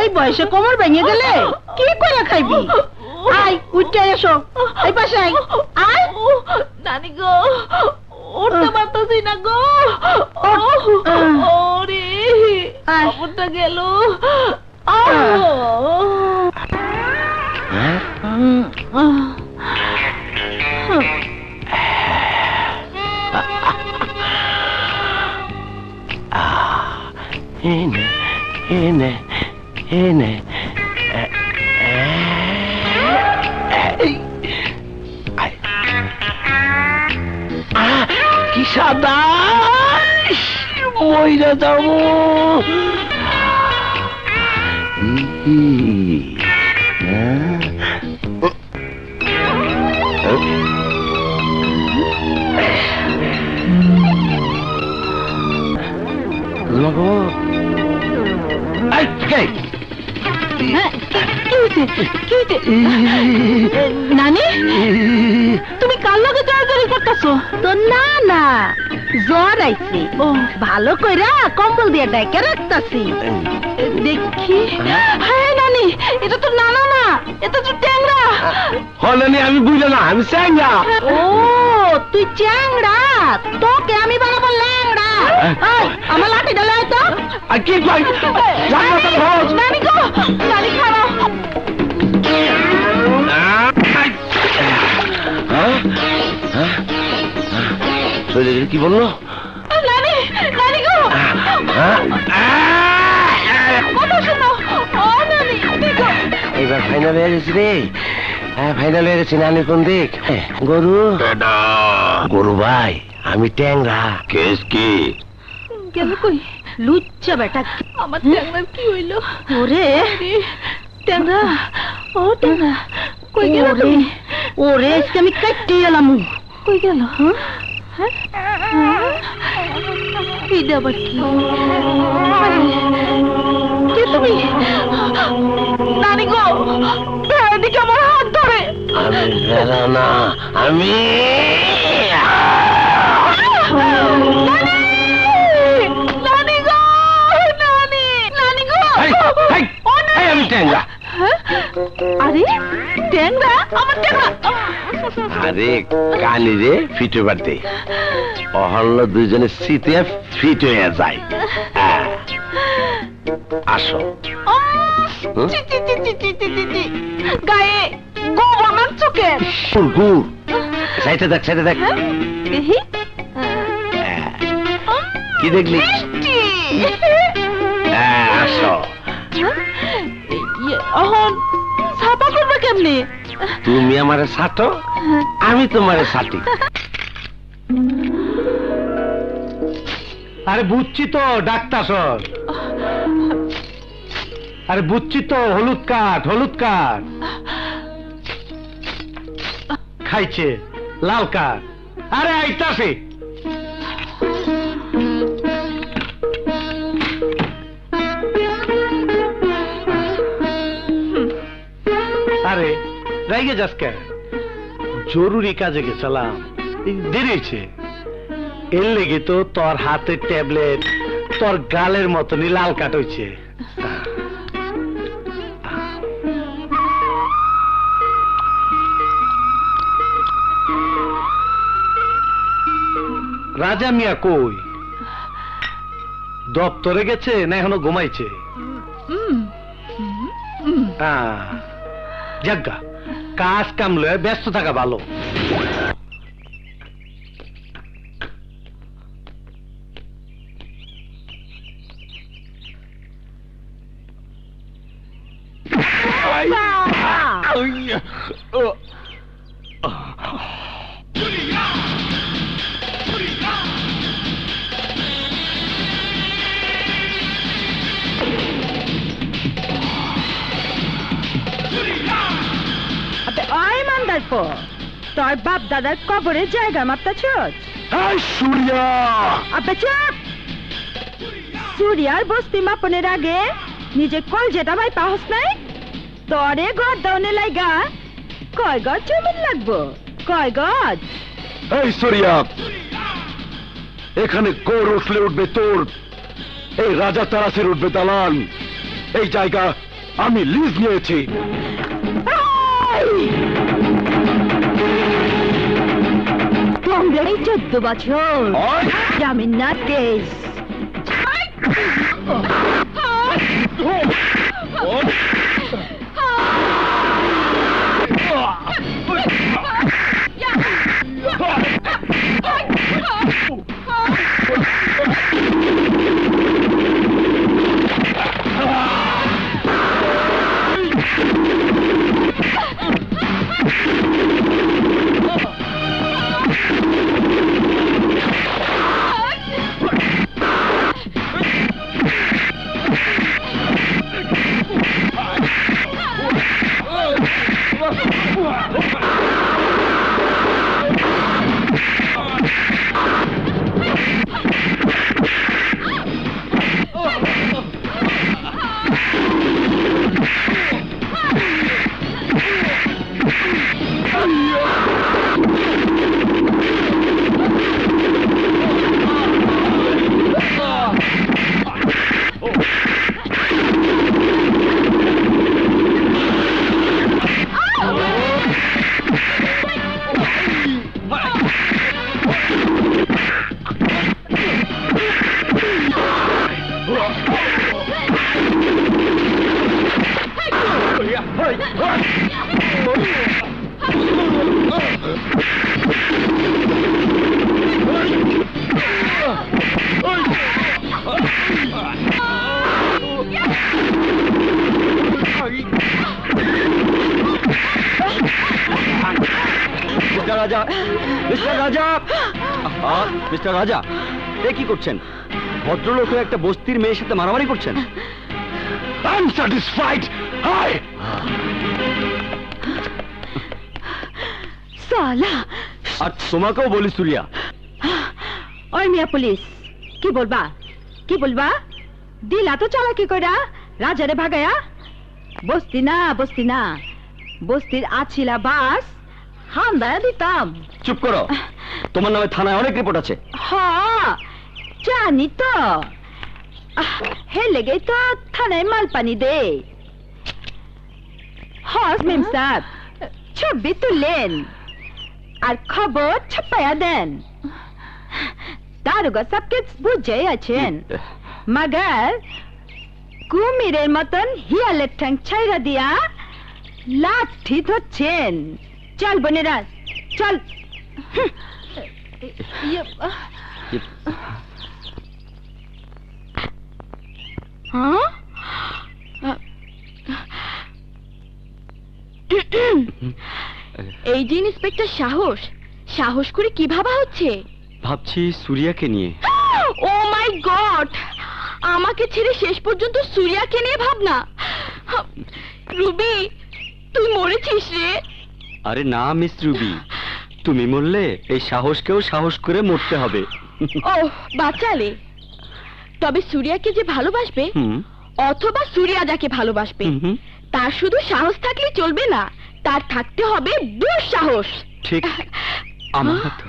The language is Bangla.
এই বয়সে কোমর ভেঙে গেলে কি করে খাইবি? আই উঠে এসো। এই পাশে আই আয়। নানি গো উঠতে পারতেছি না গো। ওরে খবরটা গেল Ene, ene, ene. মইরা যাব এই, কে? হ্যাঁ, কি হয়েছে কি হয়েছে এ, নানি তুমি কার লগে জড়াজড়ি করতেছো? তো না না জ্বর আইছে। ও ভালো কইরা কম্বল দিয়ে ডাইকে রাখতাছি। দেখি। হ্যাঁ নানি এটা তো নানা না এটা তো ট্যাংরা। হলেনি আমি বুঝলে না আমি চাইনা ও তুই চ্যাংড়া তোকে আমি বানাবো ল্যাংড়া। আমার লাঠিটা লয় তো। আর কি কই নানি গো নানি শরীরে কি বলল? নানি নানি গো! কথা শোনো। ও নানি দেখো এবার ফাইনাল হয়ে গেছি রে। হ্যাঁ ফাইনাল হয়ে গেছি নানি কোন দিক? গরু। গরু ভাই আমি ট্যাংরা। কেস কি? গেল কই? লুচ্চা বেটা। আমার ট্যাংরার কি হইল? ওরে। ট্যাংরা। ও ট্যাংরা কই গেল ওরে তুমি? ওরে আজকে আমি কাটতে এলাম। কই গেল? হ্যাঁ এইটা আবার কি? কে তুমি? নানি গো দিকে আমার হাত ধরে? আমি বেড়া না আমি আমি ট্যাংরা? আরে ট্যাংরা? আমার ট্যাংরা। আরে কানি রে ফিটে বাড়তে অহল্য দুজনে শীতে ফিট হয়ে যায়। হ্যাঁ। আসো। গায়ে গোবর মারছো কেন গুড় সাইতে দেখ সাইতে দেখ। হ্যাঁ? হ্যাঁ। কি দেখলি? হ্যাঁ, আসো। কেমনি তুমি আমারে সাটো আমি তোমারে সাটি। আরে বুঝছি তো ডাক্তার সর আরে বুঝছি তো হলুদ কাঠ হলুদ কাঠ। খাইছে লাল কাঠ। আরে আইতাছে। রাইগে যাস কেন? জরুরি কাজে গেছিলাম। দেরি হয়েছে। এর লেগে তো তোর হাতে ট্যাবলেট তোর গালের মতনই লাল কাট হয়েছে। রাজা মিয়া কই? দপ্তরে গেছে না এখনও ঘুমাইছে? যাজ্ঞা কাজ কাম লয়ে ব্যস্ত থাকা ভালো। আবে তোর বাপ দাদার কবরে জায়গা মাপতাছ সূর্য! চুপ সুরিয়ার বস্তি মাপনের আগে নিজে কল যেটা ভাই পাহস নাই তরে ঘর দাউনে লাইগা কয় গজ জমিন লাগবো কয় গজ? এই সরিয়া! এখানে কোর উঠলে উঠবে তোর এই রাজা তারাসের উঠবে দালান এই জায়গা আমি লিজ নিয়েছি। এই চোদ্দ বছর। জামিন না তেইশ। মিস্টার রাজা মিস্টার রাজা। মিস্টার রাজা এ কি করছেন? ভদ্রলোক হয়ে একটা বস্তির মেয়ের সাথে মারামারি করছেন? আনস্যাটিসফাইড হাই সালা। আর তোমাকেও বলি সুরিয়া। ওই মিয়া পুলিশ কি বলবা? কি বলবা? দিলা তো চালা কি কইরা? রাজারে ভাগায়া? বস্তি না বস্তি না। বস্তির আছিলা বাস হান্দায়া দিতাম। চুপ করো। তোমার নামে থানায় অনেক রিপোর্ট আছে। হ জানি তো। হে লেগেই তো থানায় মাল পানি দে। হস মেম সাহেব ছবি তুললেন আর খবর ছাপায়া দেন। দারোগা সবকে বুঝে আছেন। মাগার কুমিরের মতন হিয়ালের ঠ্যাং ছাইরা দিয়া লাঠি ধরছেন। চল বোনেরা চল। হ্যাঁ এই যে ইন্সপেক্টর সাহস সাহস করে কি ভাবা হচ্ছে? ভাবছি সুরিয়াকে নিয়ে। Oh my god! আমাকে ছেড়ে শেষ পর্যন্ত সুরিয়াকে নিয়ে ভাবনা। রুবি তুই মরেছিস রে। আরে না মিস রুবি। তুমি মরলে এই সাহসকেও সাহস করে মরতে হবে। ও বাঁচালে তবে সুরিয়াকে যে ভালোবাসবে অথবা সুরিয়া যাকে ভালোবাসবে। তার শুধু সাহস থাকলে চলবে না তার থাকতে হবে দুঃসাহস। ঠিক আমার